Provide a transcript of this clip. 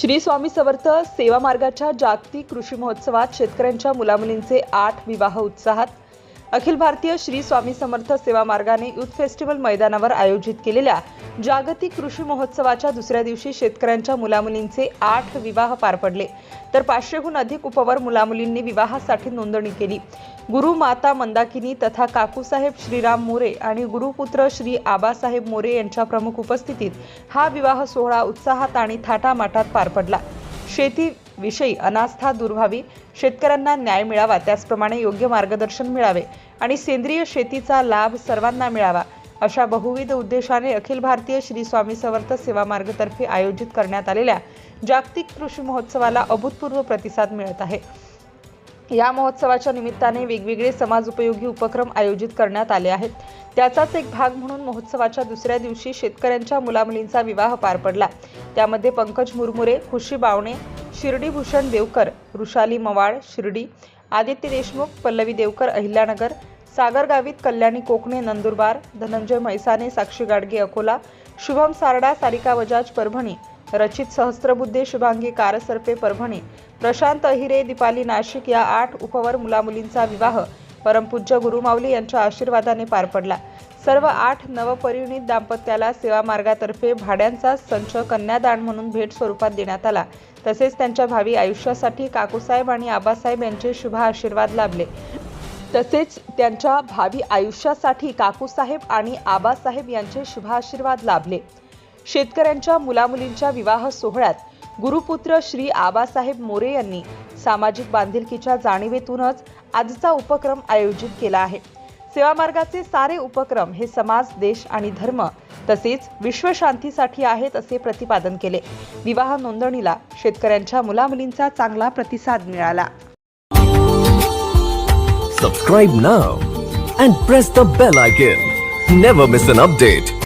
श्री स्वामी समर्थ सेवा मार्गाच्या जागतिक कृषी महोत्सवात शेतकऱ्यांच्या मुलामुलींचे आठ विवाह उत्साहात अखिल भारतीय श्री स्वामी समर्थ सेवा मार्गाने युथ फेस्टिवल मैदानावर आयोजित केलेल्या जागतिक कृषी महोत्सवाच्या दुसऱ्या दिवशी शेतकऱ्यांच्या मुलामुलींचे आठ विवाह पार पडले. तर पाचशेहून अधिक उपवर मुलामुलींनी विवाहासाठी नोंदणी केली. गुरु माता मंदाकिनी तथा काकूसाहेब श्रीराम मोरे आणि गुरुपुत्र श्री आबासाहेब मोरे यांच्या प्रमुख उपस्थितीत हा विवाह सोहळा उत्साहात आणि थाटामाटात पार पडला. शेतीविषयी अनास्था दूर व्हावी शेतकऱ्यांना न्याय मिळावा त्याचप्रमाणे योग्य मार्गदर्शन मिळावे आणि सेंद्रिय शेतीचा लाभ सर्वांना मिळावा अशा बहुविध उद्देशाने अखिल भारतीय श्री स्वामी समर्थ सेवा मार्गतर्फे आयोजित करण्यात आलेल्या जागतिक कृषी महोत्सवाला अभूतपूर्व प्रतिसाद मिळत आहे. या महोत्सवाच्या निमित्ताने वेगवेगळे समाज उपयोगी उपक्रम आयोजित करण्यात आले आहेत. त्याचाच एक भाग म्हणून महोत्सवाच्या दुसऱ्या दिवशी शेतकऱ्यांच्या मुलामुलींचा विवाह पार पडला. त्यामध्ये पंकज मुरमुरे खुशी बावणे शिर्डी भूषण देवकर ऋषाली मवाळ शिर्डी आदित्य देशमुख पल्लवी देवकर अहिल्यानगर सागर गावित कल्याणी कोकणे नंदुरबार धनंजय म्हैसाने साक्षी गाडगे अकोला शुभम सारडा सारिका बजाज परभणी रचित सहस्त्रबुद्धे शुभांगी कारसर्पे परभणी. प्रशांत अहिरे दीपाली नाशिक या आठ उपवर मुलामुलींचा विवाह परमपूज्य गुरुमाऊली यांच्या आशीर्वादाने पार पडला. सर्व आठ नवपरिणित दाम्पत्याला सेवा मार्गातर्फे भाड्यांचा संच कन्यादान म्हणून भेट स्वरूपात देण्यात आला. तसेच त्यांच्या भावी आयुष्यासाठी काकूसाहेब आणि आबासाहेब यांचे शुभ आशीर्वाद लाभले. तसेच त्यांच्या भावी आयुष्यासाठी काकूसाहेब आणि आबासाहेब यांचे शुभ आशीर्वाद लाभले. शेतकऱ्यांच्या मुलामुलींच्या विवाह सोहळ्यात गुरुपुत्र श्री आबासाहेब मोरे यांनी सामाजिक बांधिलकीच्या जाणीवेतूनच आजचा उपक्रम आयोजित केला आहे. सेवामार्गाचे सारे उपक्रम हे समाज देश आणि धर्म तसेच विश्वशांतीसाठी आहेत असे प्रतिपादन केले. विवाह नोंदणीला शेतकऱ्यांच्या मुलामुलींचा चांगला प्रतिसाद मिळाला. Subscribe now and press the bell icon never miss an update